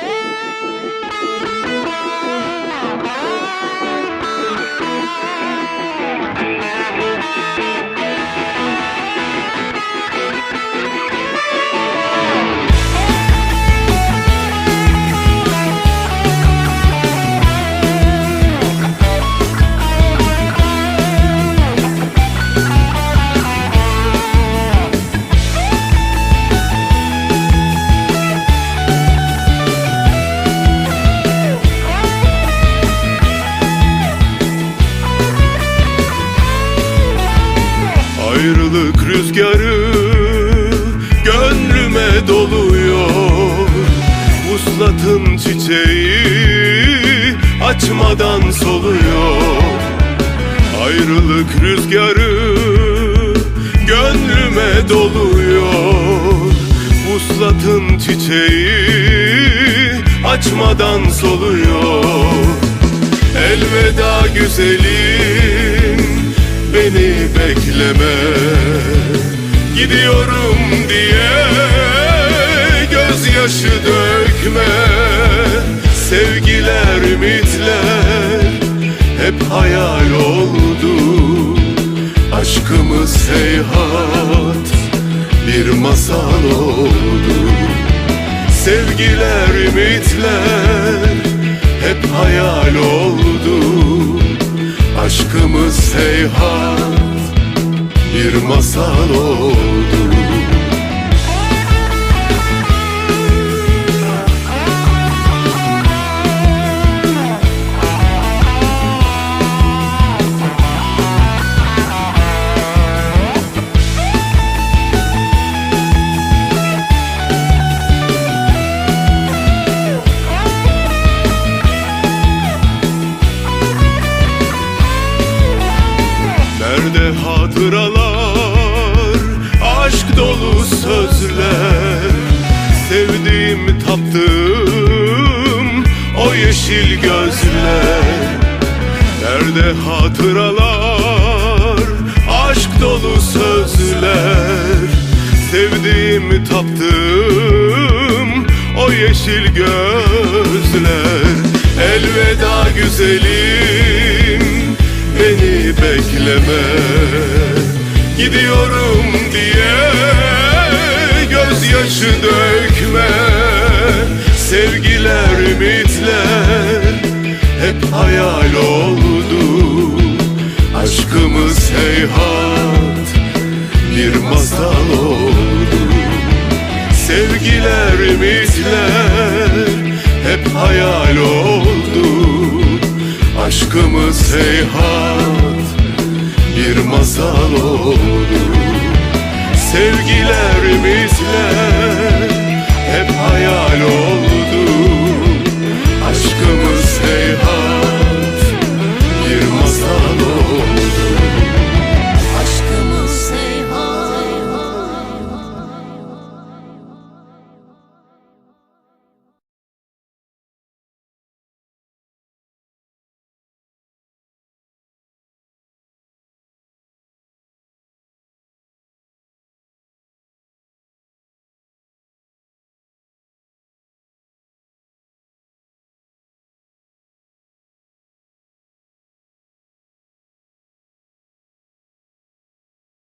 Oh, my God. Ayrılık rüzgarı gönlüme doluyor. Vuslatın çiçeği açmadan soluyor. Ayrılık rüzgarı gönlüme doluyor. Vuslatın çiçeği açmadan soluyor. Elveda güzelim beni bekleme. Gidiyorum diye gözyaşı dökme. Sevgiler, ümitler hep hayal oldu. Aşkımız seyhat bir masal oldu. Sevgiler, ümitler hep hayal oldu Aşkımız seyhat bir masal oldu Nerede hatıralar, aşk dolu sözler. Sevdiğim, taptığım o yeşil gözler. Nerede hatıralar, aşk dolu sözler. Sevdiğim, taptığım o yeşil gözler. Elveda güzelim bekleme. Gidiyorum diye gözyaşı dökme. Sevgiler, ümitler hep hayal oldu. Aşkımız heyhat bir masal oldu. Sevgiler, ümitler hep hayal oldu. Aşkımız heyhat bir masal oldu. Sevgiler,